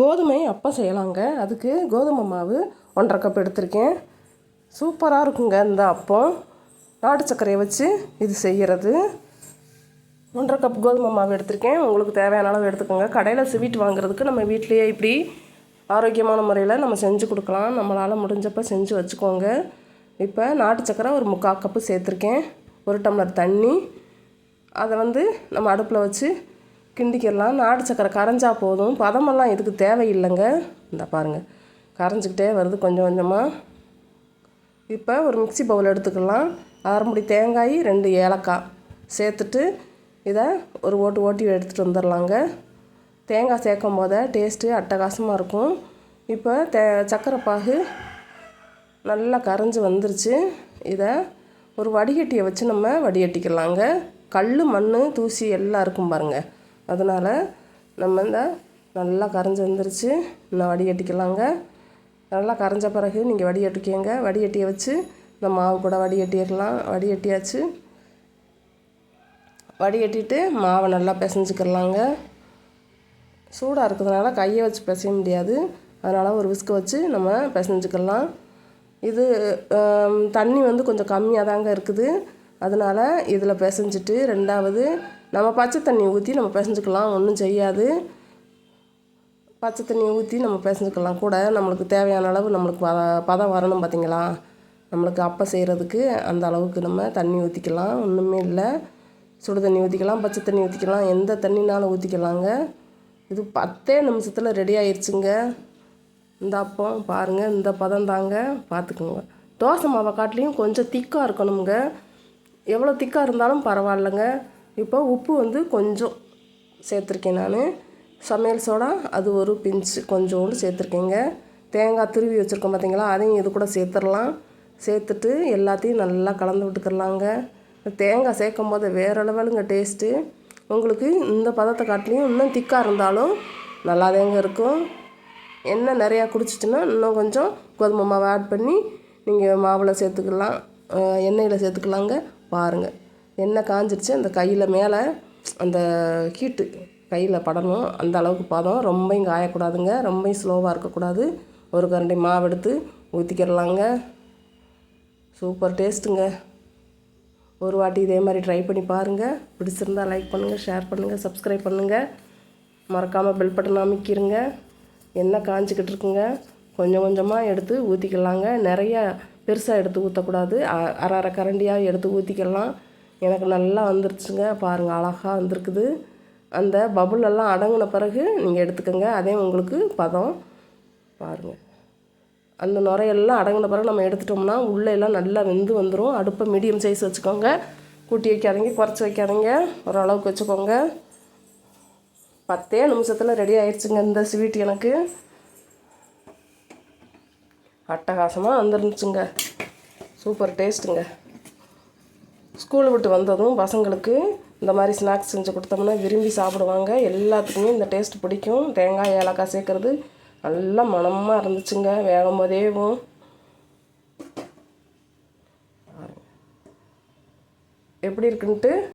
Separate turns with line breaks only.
கோதுமை அப்போ செய்யலாங்க. அதுக்கு கோதுமை மாவு ஒன்றரை கப் எடுத்திருக்கேன். சூப்பராக இருக்குங்க இந்த அப்பம். நாட்டு சர்க்கரையை வச்சு இது செய்கிறது ஒன்றரை கப் கோதுமை மாவு எடுத்திருக்கேன். உங்களுக்கு தேவையான அளவு எடுத்துக்கோங்க. கடையில் ஸ்வீட் வாங்குறதுக்கு நம்ம வீட்லேயே இப்படி ஆரோக்கியமான முறையில் நம்ம செஞ்சு கொடுக்கலாம். நம்மளால் முடிஞ்சப்போ செஞ்சு வச்சுக்கோங்க. இப்போ நாட்டு சக்கரை ஒரு முக்கால் கப்பு சேர்த்துருக்கேன். ஒரு டம்ளர் தண்ணி. அதை வந்து நம்ம அடுப்பில் வச்சு கிண்டிக்கிடலாம். நாட்டு சக்கரை கரைஞ்சா போதும். பதமெல்லாம் இதுக்கு தேவையில்லைங்க. இந்த பாருங்கள் கரைஞ்சிக்கிட்டே வருது கொஞ்சம் கொஞ்சமாக இப்போ ஒரு மிக்ஸி பவுல் எடுத்துக்கலாம். அரைமுடி தேங்காய் ரெண்டு ஏலக்காய் சேர்த்துட்டு இதை ஒரு ஓட்டு ஓட்டி எடுத்துகிட்டு வந்துடலாங்க தேங்காய் சேர்க்கும் போதே டேஸ்ட்டு அட்டகாசமாக இருக்கும். இப்போ தே சக்கரை பாகு நல்லா கரைஞ்சி வந்துருச்சு. இதை ஒரு வடிகட்டியை வச்சு நம்ம வடிகட்டிக்கலாங்க. கல் மண் தூசி எல்லாம் இருக்கும் பாருங்கள் அதனால் நம்ம இந்த நல்லா கரைஞ்சி வந்துருச்சு. இன்னும் வடிகட்டிக்கலாங்க நல்லா கரைஞ்ச பிறகு நீங்கள் வடிகட்டிக்கங்க வடிகட்டியை வச்சு இந்த மாவு கூட வடிகட்டிடலாம் வடிகட்டியாச்சு வடிகட்டிட்டு மாவை நல்லா பிசைஞ்சிக்கிறலாங்க சூடாக இருக்கிறதுனால கையை வச்சு பிசைய முடியாது. அதனால் ஒரு விஸ்கு வச்சு நம்ம பிசைஞ்சிக்கலாம். இது தண்ணி வந்து கொஞ்சம் கம்மியாக தாங்க இருக்குது. அதனால் இதில் பிசைஞ்சிட்டு ரெண்டாவது நம்ம பச்சை தண்ணி ஊற்றி நம்ம பிசைஞ்சுக்கலாம் ஒன்றும் செய்யாது. பச்சை தண்ணியை ஊற்றி நம்ம பிசைஞ்சுக்கலாம். கூட நம்மளுக்கு தேவையான அளவு நம்மளுக்கு பத பதம் வரணும் பார்த்திங்களா நம்மளுக்கு அப்போ செய்கிறதுக்கு அந்த அளவுக்கு நம்ம தண்ணி ஊற்றிக்கலாம் ஒன்றுமே இல்லை. சுடு தண்ணி ஊற்றிக்கலாம் பச்சை தண்ணி ஊற்றிக்கலாம் எந்த தண்ணினாலும் ஊற்றிக்கலாங்க இது பத்தே நிமிஷத்தில் ரெடி ஆயிடுச்சுங்க இந்த அப்பம் பாருங்கள் இந்த பதம் தாங்க. பார்த்துக்குங்க தோசை மாவை காட்டிலையும் கொஞ்சம் திக்காக இருக்கணுங்க. எவ்வளோ திக்காக இருந்தாலும் பரவாயில்லைங்க. இப்போ உப்பு வந்து கொஞ்சம் சேர்த்துருக்கேன் நான். சமையல் சோடா அது ஒரு பிஞ்சு கொஞ்சோண்டு சேர்த்துருக்கேங்க. தேங்காய் துருவி வச்சுருக்கோம் பார்த்தீங்களா அதையும் இது கூட சேர்த்துடலாம். சேர்த்துட்டு எல்லாத்தையும் நல்லா கலந்து விட்டுக்கிறலாங்க தேங்காய் சேர்க்கும் போது வேறு லெவலுங்க டேஸ்ட்டு உங்களுக்கு இந்த பதத்தை காட்டிலையும் இன்னும் திக்காக இருந்தாலும் நல்லாதாங்க இருக்கும். எண்ணெய் நிறையா குடிச்சிட்டுன்னா இன்னும் கொஞ்சம் கோதுமை மாவை ஆட் பண்ணி நீங்கள் மாவில் சேர்த்துக்கலாம் எண்ணெயில் சேர்த்துக்கலாங்க. பாருங்கள் எண்ணெய் காஞ்சிருச்சு அந்த கையில் மேலே அந்த ஹீட்டு கையில் படணும். அந்த அளவுக்கு பதம். ரொம்பையும் காயக்கூடாதுங்க. ரொம்பையும் ஸ்லோவாக இருக்கக்கூடாது. ஒரு கரண்டி மாவு எடுத்து ஊற்றிக்கிடலாங்க சூப்பர் டேஸ்ட்டுங்க. ஒரு வாட்டி இதே மாதிரி ட்ரை பண்ணி பாருங்கள் பிடிச்சிருந்தா லைக் பண்ணுங்கள் ஷேர் பண்ணுங்கள் சப்ஸ்கிரைப் பண்ணுங்கள் மறக்காமல் பெல் பட்டன் அமைக்கிருங்க. எண்ணெய் காஞ்சிக்கிட்டு இருக்குங்க. கொஞ்சம் கொஞ்சமாக எடுத்து ஊற்றிக்கலாங்க நிறையா பெருசாக எடுத்து ஊற்றக்கூடாது அ- அரை அரை கரண்டியாக எடுத்து ஊற்றிக்கலாம் எனக்கு நல்லா வந்துருச்சுங்க. பாருங்கள் அழகாக வந்திருக்குது. அந்த பபுள் எல்லாம் அடங்கின பிறகு நீங்கள் எடுத்துக்கோங்க. அதே உங்களுக்கு பதம். பாருங்கள் அந்த நுரையெல்லாம் அடங்கின பிறகு நம்ம எடுத்துட்டோம்னா உள்ளே எல்லாம் நல்லா வெந்து வந்துடும் அடுப்பை மீடியம் சைஸ் வச்சுக்கோங்க. கூட்டி வைக்காதீங்க குறைச்சி வைக்காதீங்க. ஓரளவுக்கு வச்சுக்கோங்க. பத்தே நிமிஷத்தில் ரெடி ஆயிடுச்சுங்க இந்த ஸ்வீட் எனக்கு. அட்டகாசமாக வந்துருந்துச்சுங்க. சூப்பர் டேஸ்ட்டுங்க ஸ்கூல் விட்டு வந்ததும் பசங்களுக்கு இந்த மாதிரி ஸ்நாக்ஸ் செஞ்சு கொடுத்தோம்னா விரும்பி சாப்பிடுவாங்க. எல்லாத்துக்குமே இந்த டேஸ்ட் பிடிக்கும். தேங்காய் ஏலக்காய் சேர்க்குறது நல்லா மனமாக இருந்துச்சுங்க. வேகும் போதேவும் எப்படி இருக்குன்ட்டு